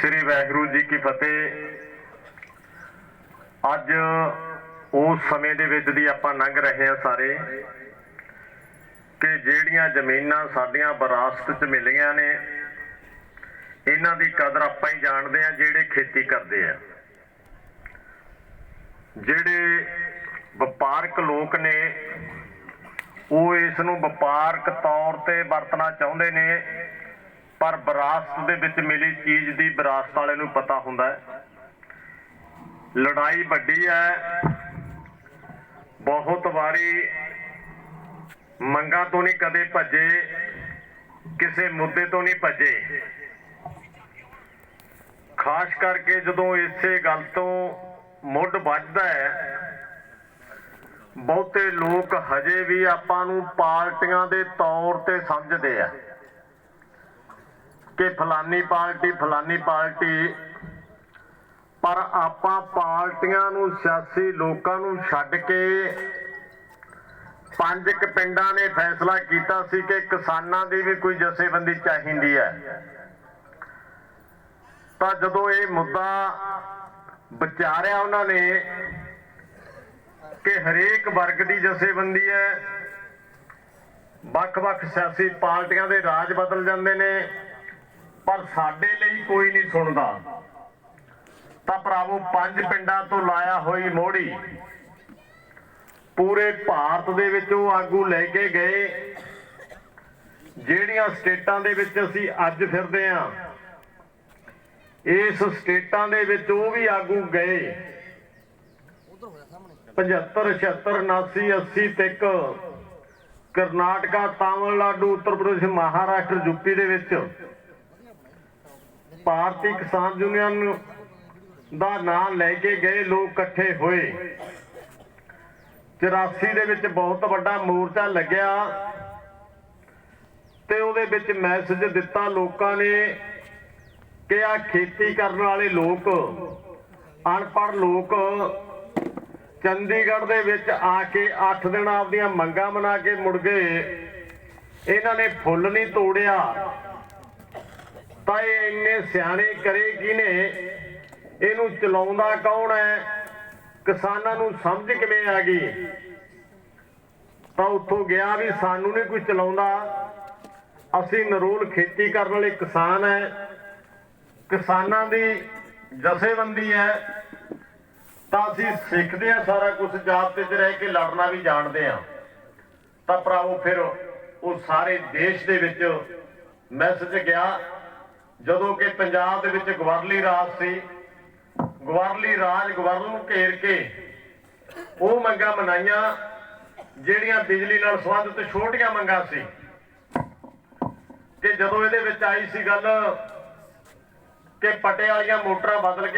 ਸ੍ਰੀ ਵਾਹਿਗੁਰੂ ਜੀ ਕੀ ਫਤਿਹ। ਅੱਜ ਉਸ ਸਮੇਂ ਦੇ ਵਿੱਚ ਦੀ ਆਪਾਂ ਲੰਘ ਰਹੇ ਹਾਂ ਸਾਰੇ ਕਿ ਜਿਹੜੀਆਂ ਜ਼ਮੀਨਾਂ ਸਾਡੀਆਂ ਵਿਰਾਸਤ 'ਚ ਮਿਲੀਆਂ ਨੇ, ਇਹਨਾਂ ਦੀ ਕਦਰ ਆਪਾਂ ਹੀ ਜਾਣਦੇ ਆ ਜਿਹੜੇ ਖੇਤੀ ਕਰਦੇ ਆ। ਜਿਹੜੇ ਵਪਾਰਕ ਲੋਕ ਨੇ, ਉਹ ਇਸ ਨੂੰ ਵਪਾਰਕ ਤੌਰ ਤੇ ਵਰਤਣਾ ਚਾਹੁੰਦੇ ਨੇ ਪਰ ਵਿਰਾਸਤ ਦੇ ਵਿੱਚ ਮਿਲੀ ਚੀਜ਼ ਦੀ ਵਿਰਾਸਤ ਵਾਲੇ ਨੂੰ ਪਤਾ ਹੁੰਦਾ ਹੈ। ਲੜਾਈ ਵੱਡੀ ਹੈ। ਬਹੁਤ ਵਾਰੀ ਮੰਗਾਂ ਤੋਂ ਨਹੀਂ ਕਦੇ ਭੱਜੇ, ਕਿਸੇ ਮੁੱਦੇ ਤੋਂ ਨਹੀਂ ਭੱਜੇ। ਖਾਸ ਕਰਕੇ ਜਦੋਂ ਇਸੇ ਗੱਲ ਤੋਂ ਮੁੱਢ ਵੱਜਦਾ ਹੈ, ਬਹੁਤੇ ਲੋਕ ਹਜੇ ਵੀ ਆਪਾਂ ਨੂੰ ਪਾਰਟੀਆਂ ਦੇ ਤੌਰ ਤੇ ਸਮਝਦੇ ਆ। ਕਿ ਫਲਾਨੀ ਪਾਰਟੀ ਫਲਾਨੀ ਪਾਰਟੀ। ਪਰ ਆਪਾਂ ਪਾਰਟੀਆਂ ਨੂੰ ਸਿਆਸੀ ਲੋਕਾਂ ਨੂੰ ਛੱਡ ਕੇ ਪੰਜ ਕੁ ਪਿੰਡਾਂ ਨੇ ਫੈਸਲਾ ਕੀਤਾ ਸੀ ਕਿ ਕਿਸਾਨਾਂ ਦੀ ਵੀ ਕੋਈ ਜਥੇਬੰਦੀ ਚਾਹੀਦੀ ਹੈ। ਤਾਂ ਜਦੋਂ ਇਹ ਮੁੱਦਾ ਵਿਚਾਰਿਆ ਉਹਨਾਂ ਨੇ ਕਿ ਹਰੇਕ ਵਰਗ ਦੀ ਜਥੇਬੰਦੀ ਹੈ, ਵੱਖ-ਵੱਖ ਸਿਆਸੀ ਪਾਰਟੀਆਂ ਦੇ ਰਾਜ ਬਦਲ ਜਾਂਦੇ ਨੇ ਪਰ ਸਾਡੇ ਲਈ ਕੋਈ ਨਹੀਂ ਸੁਣਦਾ। ਤਾਂ ਭਰਾਵੋ, ਪੰਜ ਪਿੰਡਾਂ ਤੋਂ ਲਾਇਆ ਹੋਈ ਮੋੜੀ ਪੂਰੇ ਭਾਰਤ ਦੇ ਵਿੱਚ ਉਹ ਆਗੂ ਲੈ ਕੇ ਗਏ, ਜਿਹੜੀਆਂ ਸਟੇਟਾਂ ਦੇ ਵਿੱਚ ਅਸੀਂ ਅੱਜ ਫਿਰਦੇ ਆਂ ਇਸ ਸਟੇਟਾਂ ਦੇ ਵਿੱਚ ਉਹ ਵੀ ਆਗੂ ਗਏ। 75 76 79 80 ਤੱਕ ਕਰਨਾਟਕਾ, ਤਾਮਿਲਨਾਡੂ, ਉੱਤਰ ਪ੍ਰਦੇਸ਼, ਮਹਾਰਾਸ਼ਟਰ ਯੂਪੀ ਦੇ ਵਿੱਚ। ਭਾਰਤੀ ਕਿਸਾਨ ਯੂਨੀਅਨ ਦਾ ਨਾਮ ਲੈ ਕੇ ਗਏ ਲੋਕ ਇਕੱਠੇ ਹੋਏ। 84 ਦੇ ਵਿੱਚ ਬਹੁਤ ਵੱਡਾ ਮੋਰਚਾ ਲੱਗਿਆ ਤੇ ਉਹਦੇ ਵਿੱਚ ਮੈਸੇਜ ਦਿੱਤਾ ਲੋਕਾਂ ਨੇ ਕਿ ਆ ਖੇਤੀ ਕਰਨ ਵਾਲੇ ਲੋਕ, ਅਨਪੜ੍ਹ ਲੋਕ ਚੰਡੀਗੜ੍ਹ ਦੇ ਵਿੱਚ ਆ ਕੇ 8 ਦਿਨ ਆਪਦੀਆਂ ਮੰਗਾਂ ਬਣਾ ਕੇ ਮੁੜ ਗਏ। ਇਹਨਾਂ ਨੇ ਫੁੱਲ ਨਹੀਂ ਤੋੜਿਆ। ਤਾਂ ਇਹ ਇੰਨੇ ਸਿਆਣੇ ਕਰੇ ਕਿਨੇ ਇਹਨੂੰ ਚਲਾਉਂਦਾ ਕੌਣ ਹੈ? ਕਿਸਾਨਾਂ ਨੂੰ ਸਮਝ ਕਿਵੇਂ ਆ ਗਈ? ਤਾਂ ਉੱਥੋਂ ਗਿਆ ਵੀ ਸਾਨੂੰ ਨਹੀਂ ਕੋਈ ਚਲਾਉਂਦਾ। ਅਸੀਂ ਨਰੋਲ ਖੇਤੀ ਕਰਨ ਵਾਲੇ ਕਿਸਾਨ ਹੈ। ਕਿਸਾਨਾਂ ਦੀ ਜਥੇਬੰਦੀ ਹੈ। ਤਾਂ ਅਸੀਂ ਸਿੱਖਦੇ ਆ ਸਾਰਾ ਕੁਝ ਜਾਬਤੇ 'ਚ ਰਹਿ ਕੇ ਲੜਨਾ ਵੀ ਜਾਣਦੇ ਆ ਤਾਂ ਭਰਾਵੋ ਫਿਰ ਉਹ ਸਾਰੇ ਦੇਸ਼ ਦੇ ਵਿੱਚ ਮੈਸੇਜ ਗਿਆ। ਜਦੋਂ ਕਿ ਪੰਜਾਬ ਦੇ ਵਿੱਚ ਗਵਰਲੀ ਰਾਜ ਸੀ, ਗਵਰਲੀ ਰਾਜ ਗਵਰਨਰ ਨੂੰ ਘੇਰ ਕੇ ਉਹ ਮੰਗਾਂ ਮਨਾਈਆਂ, ਜਿਹੜੀਆਂ ਬਿਜਲੀ ਨਾਲ ਸੰਬੰਧਿਤ ਛੋਟੀਆਂ ਮੰਗਾਂ ਸੀ। ਕਿ ਜਦੋਂ ਇਹਦੇ ਵਿੱਚ ਆਈ ਸੀ ਗੱਲ ਕਿ ਪਟੇ ਵਾਲੀਆਂ ਮੋਟਰਾਂ ਬਦਲ ਕੇ